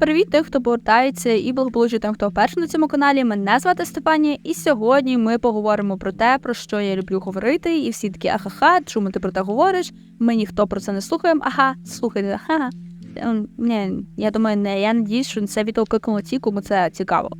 Привіт тих, хто повертається, і благополуччя тим, хто вперше на цьому каналі. Мене звати Степані, і сьогодні ми поговоримо про те, про що я люблю говорити, і всі такі ахаха, чому ти про те говориш? Ми ніхто про це не слухаємо. Ага, слухайте, ага. Ем, Ні, я думаю, не. Я надіюсь, що це відео кликнуло ті, кому це цікаво.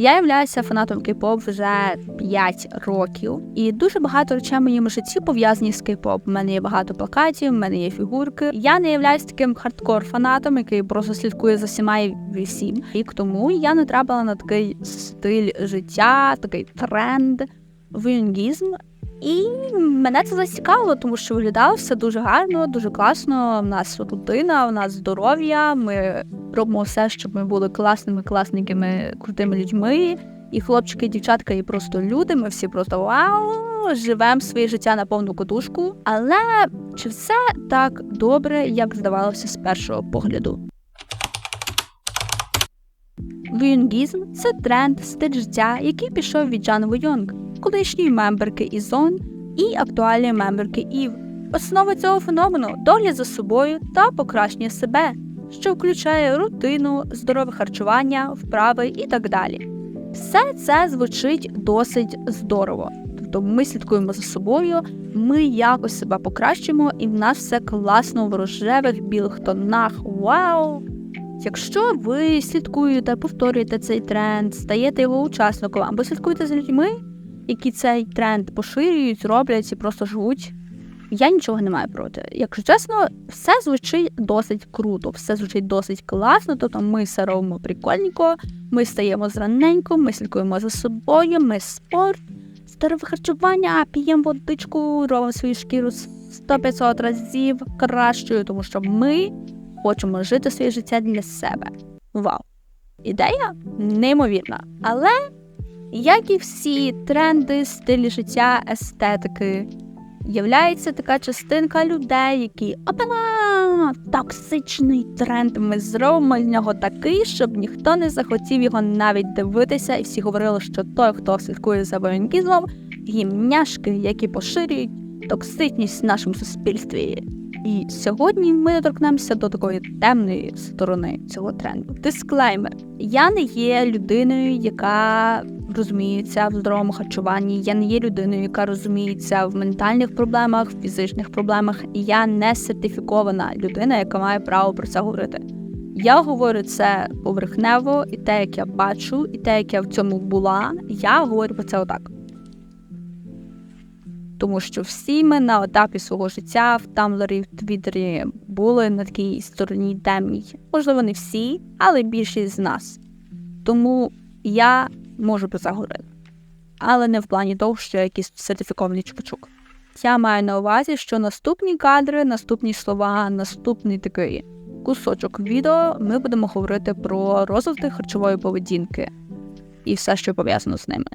Я являюся фанатом кей-поп вже 5 років, і дуже багато речей в моєму житті пов'язані з кей-поп. У мене є багато плакатів, у мене є фігурки. Я не являюсь таким хардкор-фанатом, який просто слідкує за всіма і всім. Рік тому я натрапила на такий стиль життя, такий тренд, вюнгізм. І мене це зацікавило, тому що виглядало все дуже гарно, дуже класно. У нас рутина, у нас здоров'я. Ми робимо все, щоб ми були класними, класненькими, крутими людьми. І хлопчики, і дівчатка, і просто люди. Ми всі просто вау, живемо своє життя на повну катушку. Але чи все так добре, як здавалося з першого погляду? Вюнгізм це тренд, стиль життя, який пішов від Джан Войонг, колишньої мемберки Ізон і актуальної мемберки Ів. Основа цього феномену догляд за собою та покращення себе, що включає рутину, здорове харчування, вправи і так далі. Все це звучить досить здорово. Тобто ми слідкуємо за собою, ми якось себе покращимо, і в нас все класно в рожевих білих тонах. Вау! Якщо ви слідкуєте, повторюєте цей тренд, стаєте його учасником або слідкуєте за людьми, які цей тренд поширюють, роблять і просто живуть, я нічого не маю проти. Якщо чесно, все звучить досить круто, все звучить досить класно. Тобто ми все робимо прикольненько, ми стаємо зраненько, ми слідкуємо за собою, ми спорт, здорове харчування, п'ємо водичку, робимо свою шкіру 100-500 разів кращою, тому що ми хочемо жити своє життя для себе. Вау! Ідея неймовірна. Але, як і всі тренди, стилі життя, естетики, являється така частинка людей, які опа, токсичний тренд. Ми зробимо з нього такий, щоб ніхто не захотів його навіть дивитися, і всі говорили, що той, хто слідкує за воєнкізмом, гімняшки, які поширюють токсичність в нашому суспільстві. І сьогодні ми доторкнемося до такої темної сторони цього тренду. Дисклеймер: я не є людиною, яка розуміється в здоровому харчуванні. Я не є людиною, яка розуміється в ментальних проблемах, в фізичних проблемах. Я не сертифікована людина, яка має право про це говорити. Я говорю це поверхнево, і те, як я бачу, і те, як я в цьому була, я говорю про це отак. Тому що всі ми на етапі свого життя в Тамблері, в Твіттері були на такій стороні темній. Можливо, не всі, але більшість з нас. Тому я можу про це говорити. Але не в плані того, що я якийсь сертифікований чупачук. Я маю на увазі, що наступні кадри, наступні слова, наступний такий кусочок відео ми будемо говорити про розвиток харчової поведінки і все, що пов'язано з ними.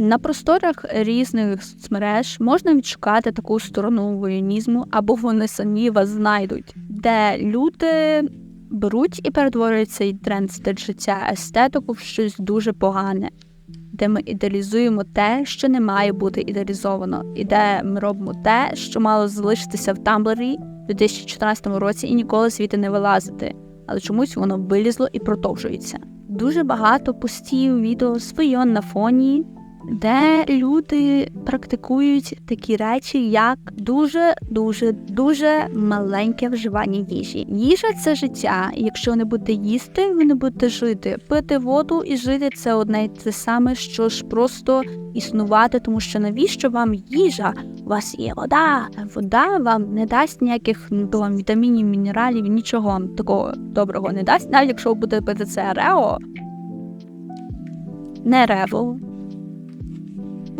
На просторах різних соцмереж можна відшукати таку сторону воєнізму, або вони самі вас знайдуть, де люди беруть і перетворюють цей тренд стиль життя естетику в щось дуже погане, де ми ідеалізуємо те, що не має бути ідеалізовано, і де ми робимо те, що мало залишитися в Тамблері в 2014 році і ніколи звідти не вилазити, але чомусь воно вилізло і продовжується. Дуже багато постів відео своє на фоні де люди практикують такі речі, як дуже дуже дуже маленьке вживання їжі. Їжа це життя. і Якщо не будете їсти, ви не будете жити. Пити воду і жити це одне й те саме, що ж просто існувати, тому що навіщо вам їжа? У вас є вода. Вода вам не дасть ніяких ну, вітамінів, мінералів, нічого вам такого доброго не дасть. Навіть якщо ви будете пити це рео, не рево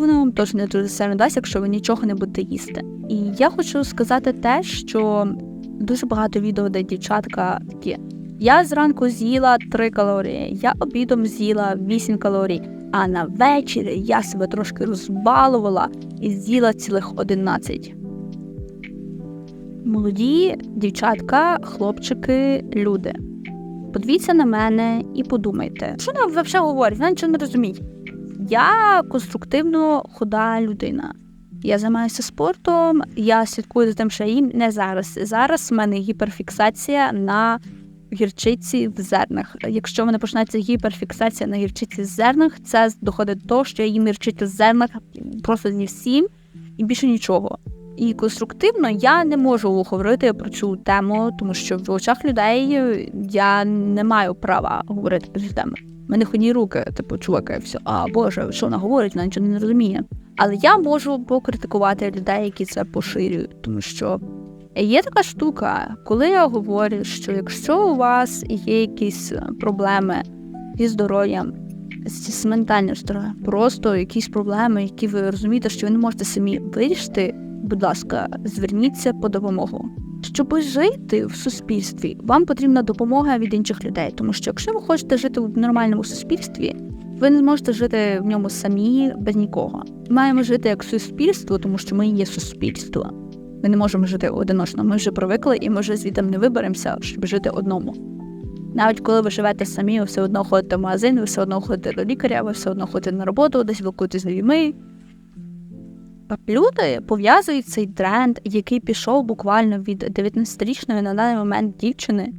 воно вам не дуже сильно дасть, якщо ви нічого не будете їсти. І я хочу сказати те, що дуже багато відео, де дівчатка такі. Я зранку з'їла 3 калорії, я обідом з'їла 8 калорій, а на вечері я себе трошки розбалувала і з'їла цілих 11. Молоді дівчатка, хлопчики, люди. Подивіться на мене і подумайте, що вона взагалі говорить, вона нічого не розуміє. Я конструктивно худа людина. Я займаюся спортом, я слідкую за тим, що я їм не зараз. Зараз в мене гіперфіксація на гірчиці в зернах. Якщо в мене почнеться гіперфіксація на гірчиці в зернах, це доходить до того, що я їм гірчицю в зернах просто зі всім і більше нічого. І конструктивно я не можу говорити про цю тему, тому що в очах людей я не маю права говорити про цю тему. Мене ході руки, типу, чуваки, все, а боже, що вона говорить, вона нічого не розуміє. Але я можу покритикувати людей, які це поширюють, тому що є така штука, коли я говорю, що якщо у вас є якісь проблеми зі здоров'ям, з ментальним здоров'ям, просто якісь проблеми, які ви розумієте, що ви не можете самі вирішити, будь ласка, зверніться по допомогу. Щоб жити в суспільстві, вам потрібна допомога від інших людей, тому що якщо ви хочете жити в нормальному суспільстві, ви не зможете жити в ньому самі без нікого. Маємо жити як суспільство, тому що ми є суспільство. Ми не можемо жити одиночно. Ми вже привикли і ми вже звідти не виберемося, щоб жити одному. Навіть коли ви живете самі, ви все одно ходите в магазин, ви все одно ходите до лікаря, ви все одно ходите на роботу, десь спілкуєтесь з людьми. Люди пов'язують цей тренд, який пішов буквально від 19-річної на даний момент дівчини.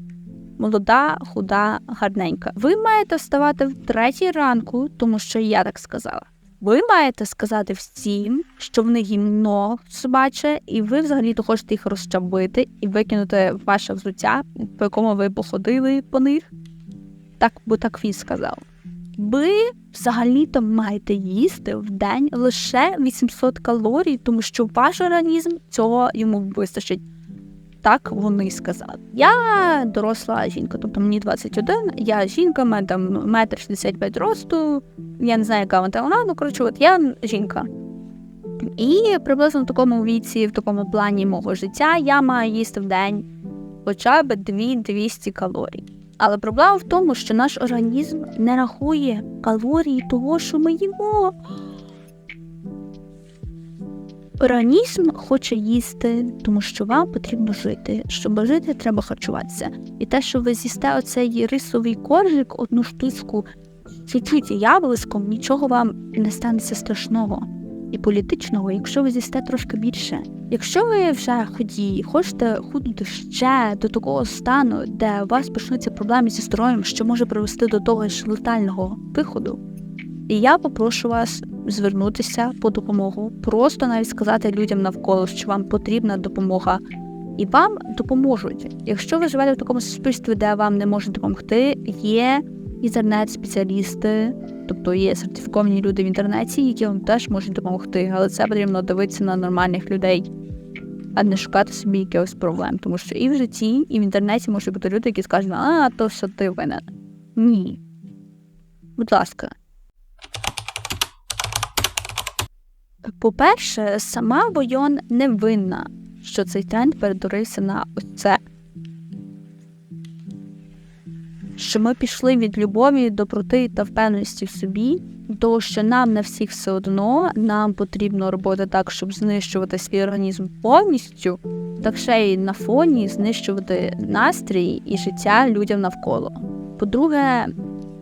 Молода, худа, гарненька. Ви маєте вставати в третій ранку, тому що я так сказала. Ви маєте сказати всім, що в них гімно собаче, і ви взагалі-то хочете їх розчабити і викинути ваше взуття, по якому ви походили по них. Так, бо так він сказав. Ви взагалі-то маєте їсти в день лише 800 калорій, тому що ваш організм цього йому вистачить. Так вони сказали. Я доросла жінка, тобто мені 21, я жінка, мене там метр 65 росту, я не знаю, яка вона вона, ну коротше, от я жінка. І приблизно в такому віці, в такому плані мого життя, я маю їсти в день хоча б 200 калорій. Але проблема в тому, що наш організм не рахує калорії того, що ми їмо. Організм хоче їсти, тому що вам потрібно жити. Щоб жити, треба харчуватися. І те, що ви з'їсте оцей рисовий коржик, одну штучку, чуть-чуть яблиском, нічого вам не станеться страшного і політичного, якщо ви з'їсте трошки більше. Якщо ви вже ході, хочете худнути ще до такого стану, де у вас почнуться проблеми зі здоров'ям, що може привести до того ж летального виходу. І я попрошу вас звернутися по допомогу, просто навіть сказати людям навколо, що вам потрібна допомога, і вам допоможуть. Якщо ви живете в такому суспільстві, де вам не можуть допомогти, є інтернет-спеціалісти, тобто є сертифіковані люди в інтернеті, які вам теж можуть допомогти, але це потрібно дивитися на нормальних людей, а не шукати собі якихось проблем. Тому що і в житті, і в інтернеті можуть бути люди, які скажуть, а то все ти винен. Ні. Будь ласка. По-перше, сама Бойон не винна, що цей тренд перетворився на ось це. Що ми пішли від любові, доброти та впевненості в собі, до що нам на всіх все одно, нам потрібно робити так, щоб знищувати свій організм повністю, так ще й на фоні знищувати настрій і життя людям навколо. По-друге,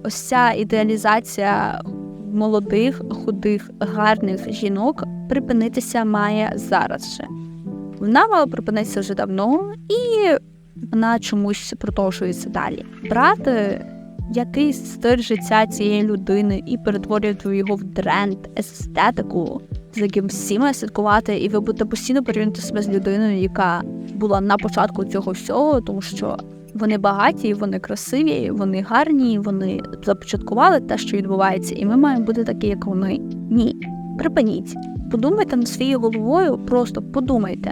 ось ця ідеалізація молодих, худих, гарних жінок припинитися має зараз же. Вона мала припинитися вже давно, і вона чомусь продовжується далі. Брати якийсь стиль життя цієї людини і перетворювати його в тренд, естетику, за яким всі слідкувати, і ви будете постійно порівняти себе з людиною, яка була на початку цього всього, тому що вони багаті, вони красиві, вони гарні, вони започаткували те, що відбувається, і ми маємо бути такі, як вони. Ні, припиніть. Подумайте над своєю головою, просто подумайте,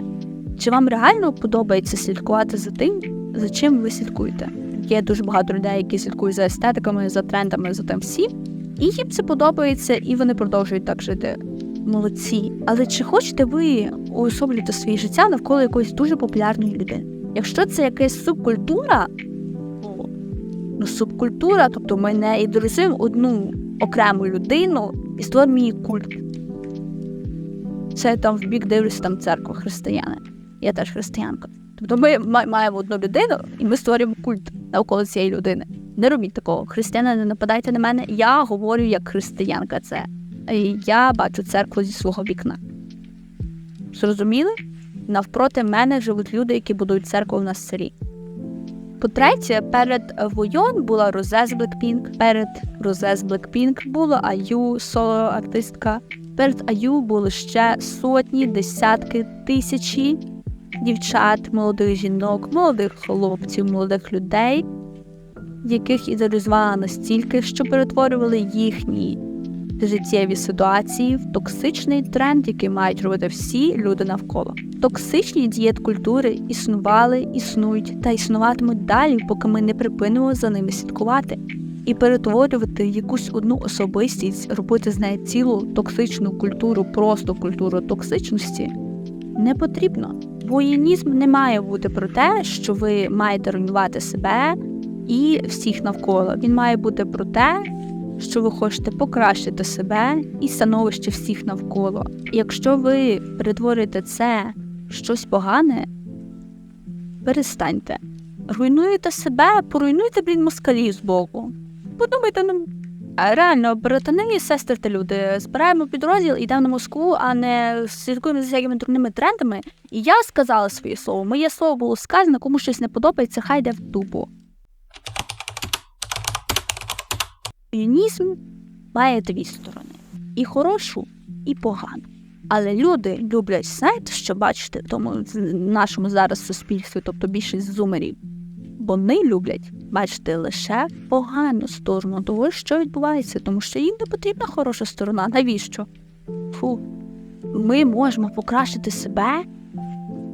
чи вам реально подобається слідкувати за тим, за чим ви слідкуєте. Є дуже багато людей, які слідкують за естетиками, за трендами, за тим всім, і їм це подобається, і вони продовжують так жити. Молодці. Але чи хочете ви уособлювати своє життя навколо якоїсь дуже популярної людини? Якщо це якась субкультура, ну субкультура, тобто ми не ідеалізуємо одну окрему людину і створюємо її культ. Це там в бік дивлюся там церква християни. Я теж християнка. Тобто ми маємо одну людину і ми створюємо культ навколо цієї людини. Не робіть такого. Християни, не нападайте на мене. Я говорю як християнка. Це я бачу церкву зі свого вікна. Зрозуміли? Навпроти мене живуть люди, які будують церкву в нас в селі. По-третє, перед Войон була Розе з Blackpink, перед Розе з Blackpink була Аю, соло-артистка. Перед Аю були ще сотні, десятки, тисячі дівчат, молодих жінок, молодих хлопців, молодих людей, яких ідеалізувала настільки, що перетворювали їхні життєві ситуації в токсичний тренд, який мають робити всі люди навколо. Токсичні дієт культури існували, існують та існуватимуть далі, поки ми не припинимо за ними слідкувати. І перетворювати якусь одну особистість, робити з неї цілу токсичну культуру, просто культуру токсичності не потрібно. Воєнізм не має бути про те, що ви маєте руйнувати себе і всіх навколо. Він має бути про те, що ви хочете покращити себе і становище всіх навколо. Якщо ви перетворюєте це в щось погане, перестаньте. Руйнуєте себе, поруйнуйте, блін, москалів з боку. Подумайте, ну реально, братани, і сестри та люди, збираємо підрозділ, йдемо на Москву, а не слідкуємо за всякими дурними трендами. І я сказала своє слово. Моє слово було сказано, кому щось не подобається, хай йде в дупу. Юнізм має дві сторони: і хорошу, і погану. Але люди люблять знаєте, що бачите в тому з- нашому зараз суспільстві, тобто більшість зумерів. Вони люблять бачити лише погану сторону того, що відбувається, тому що їм не потрібна хороша сторона. Навіщо? Фу, ми можемо покращити себе.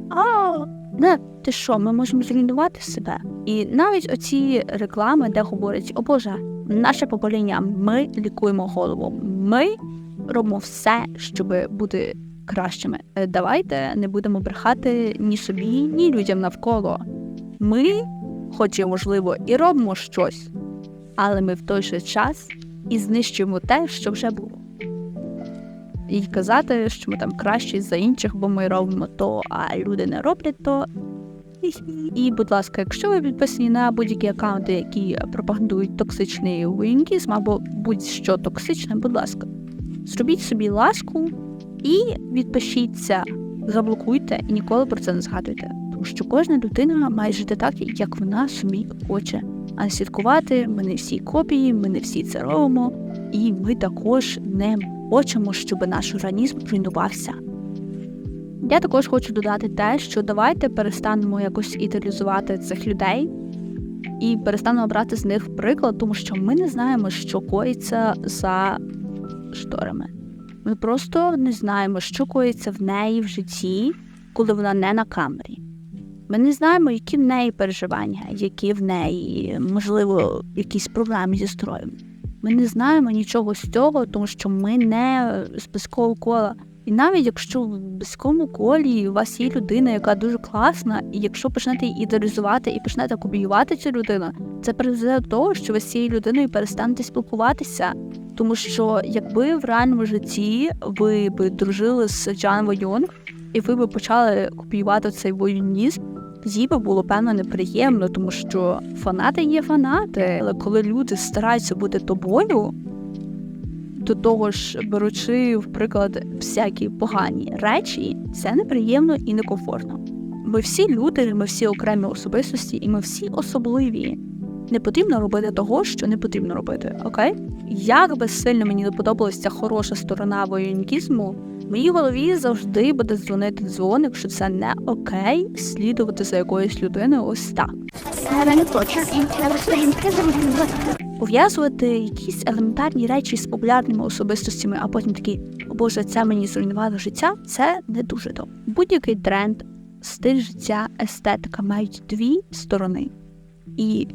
А, не, ти що, ми можемо зруйнувати себе. І навіть оці реклами, де говорять, о Боже, наше покоління, ми лікуємо голову. Ми робимо все, щоб бути кращими. Е, Давайте не будемо брехати ні собі, ні людям навколо. Ми, хоч і можливо, і робимо щось, але ми в той же час і знищуємо те, що вже було. І казати, що ми там кращі за інших, бо ми робимо то, а люди не роблять то. І, будь ласка, якщо ви підписані на будь-які аккаунти, які пропагандують токсичний воєнкізм або будь-що токсичне, будь ласка, зробіть собі ласку і відпишіться, заблокуйте і ніколи про це не згадуйте. Що кожна людина має жити так, як вона собі хоче. А слідкувати ми не всі копії, ми не всі це робимо, і ми також не хочемо, щоб наш організм руйнувався. Я також хочу додати те, що давайте перестанемо якось ідеалізувати цих людей і перестанемо брати з них приклад, тому що ми не знаємо, що коїться за шторами. Ми просто не знаємо, що коїться в неї в житті, коли вона не на камері. Ми не знаємо, які в неї переживання, які в неї, можливо, якісь проблеми зі здоров'ям. Ми не знаємо нічого з цього, тому що ми не з близького кола. І навіть якщо в близькому колі у вас є людина, яка дуже класна, і якщо почнете її ідеалізувати і почнете копіювати цю людину, це призведе до того, що ви з цією людиною перестанете спілкуватися. Тому що якби в реальному житті ви б дружили з Джан Войонг, і ви б почали копіювати цей воюнізм, би було певно неприємно, тому що фанати є фанати. Але коли люди стараються бути тобою, до того ж, беручи в приклад всякі погані речі, це неприємно і некомфортно. Ми всі люди, ми всі окремі особистості, і ми всі особливі. Не потрібно робити того, що не потрібно робити, окей? Як би сильно мені не подобалася ця хороша сторона воєнкізму, в моїй голові завжди буде дзвонити дзвоник, що це не окей слідувати за якоюсь людиною ось так. Пов'язувати якісь елементарні речі з популярними особистостями, а потім такі, о Боже, це мені зруйнувало життя. Це не дуже добре. Будь-який тренд, стиль життя, естетика мають дві сторони. І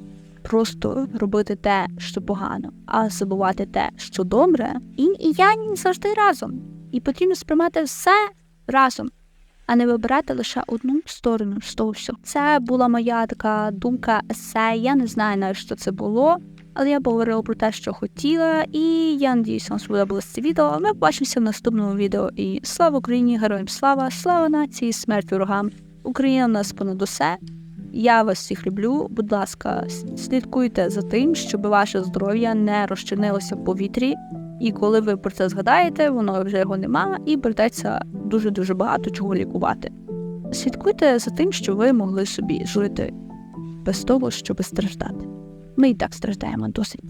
просто робити те, що погано, а забувати те, що добре, і, і я завжди разом. І потрібно сприймати все разом, а не вибирати лише одну сторону з того всього. Це була моя така думка есе. Я не знаю навіть, що це було. Але я поговорила про те, що хотіла, і я надіюся, вам сподобалось це відео. Ми побачимося в наступному відео. І слава Україні, героям слава, слава нації, смерть ворогам. Україна в нас понад усе. Я вас всіх люблю. Будь ласка, слідкуйте за тим, щоб ваше здоров'я не розчинилося в повітрі, І коли ви про це згадаєте, воно вже його нема, і придеться дуже-дуже багато чого лікувати. Слідкуйте за тим, що ви могли собі жити без того, щоб страждати. Ми і так страждаємо досить.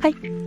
Хай.